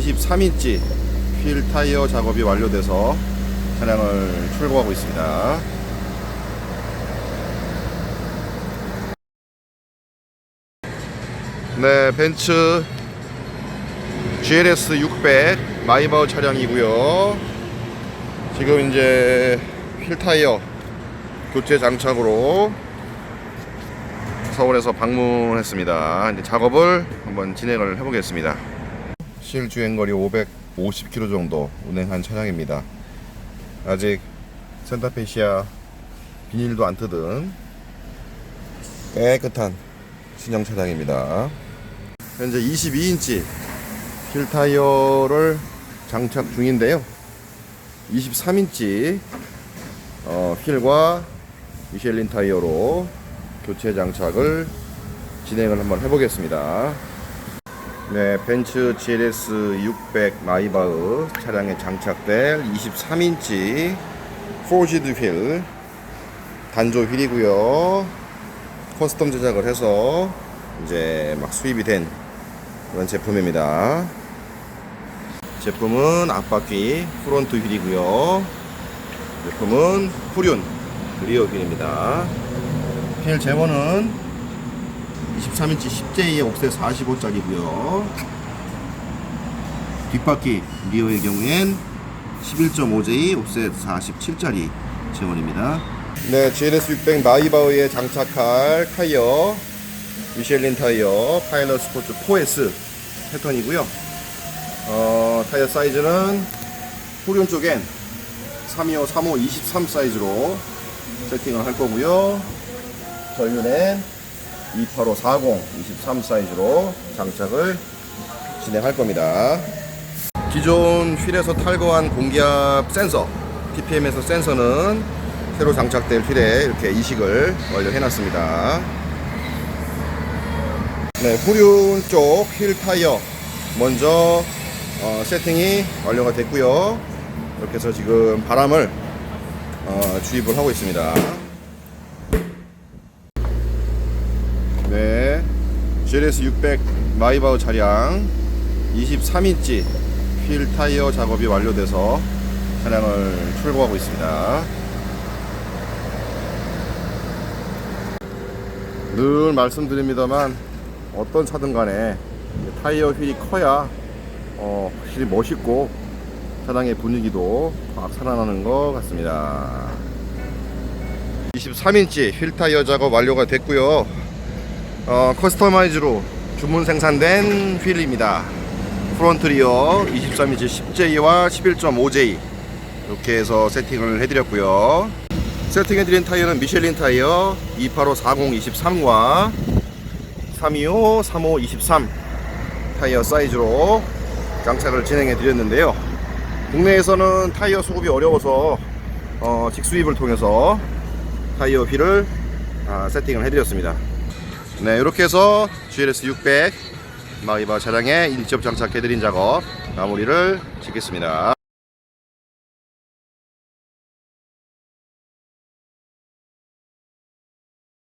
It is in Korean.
23인치 휠 타이어 작업이 완료돼서 차량을 출고하고 있습니다. 네, 벤츠 GLS 600 마이바우 차량이고요. 지금 이제 휠 타이어 교체 장착으로 서울에서 방문했습니다. 이제 작업을 한번 진행을 해보겠습니다. 실 주행거리 550km 정도 운행한 차량입니다. 아직 센터페시아 비닐도 안 뜯은 깨끗한 신형 차량입니다. 현재 22인치 휠 타이어를 장착 중인데요. 23인치 어, 휠과 미셸린 타이어로 교체 장착을 진행을 한번 해보겠습니다. 네, 벤츠 GLS 600 마이바흐 차량에 장착될 23인치 포지드 휠 단조 휠이고요. 커스텀 제작을 해서 이제 막 수입이 된 그런 제품입니다. 제품은 앞바퀴 프론트 휠이고요. 제품은 후륜 리어 휠입니다. 휠 제원은 23인치 10J의 옥셋 45짜리고요. 뒷바퀴 리어의 경우엔 11.5J 옥셋 47짜리 재원입니다. 네, GLS 600 마이바우에 장착할 타이어 미셸린 타이어 파일럿 스포츠 4S 패턴이고요. 어, 타이어 사이즈는 후륜 쪽엔 325, 35, 23 사이즈로 세팅을 할 거고요. 전륜엔 285, 40, 23 사이즈로 장착을 진행할 겁니다. 기존 휠에서 탈거한 공기압 센서, TPM에서 센서는 새로 장착될 휠에 이렇게 이식을 완료해 놨습니다. 네, 후륜 쪽 휠 타이어 먼저 어, 세팅이 완료가 됐고요. 이렇게 해서 지금 바람을 어, 주입을 하고 있습니다. 네, GLS 600 마이바우 차량 23인치 휠 타이어 작업이 완료돼서 차량을 출고하고 있습니다. 늘 말씀드립니다만 어떤 차든 간에 타이어 휠이 커야 어, 확실히 멋있고 차량의 분위기도 확 살아나는 것 같습니다. 23인치 휠 타이어 작업 완료가 됐고요. 어, 커스터마이즈로 주문 생산된 휠입니다. 프론트 리어 23인치 10J와 11.5J 이렇게 해서 세팅을 해드렸고요. 세팅해드린 타이어는 미셸린 타이어 285 40 23과 325 35 23 타이어 사이즈로 장착을 진행해 드렸는데요. 국내에서는 타이어 수급이 어려워서 어, 직수입을 통해서 타이어 휠을 아, 세팅을 해드렸습니다. 네, 이렇게 해서 GLS 600 마이바 차량에 인접 장착해드린 작업 마무리를 짓겠습니다.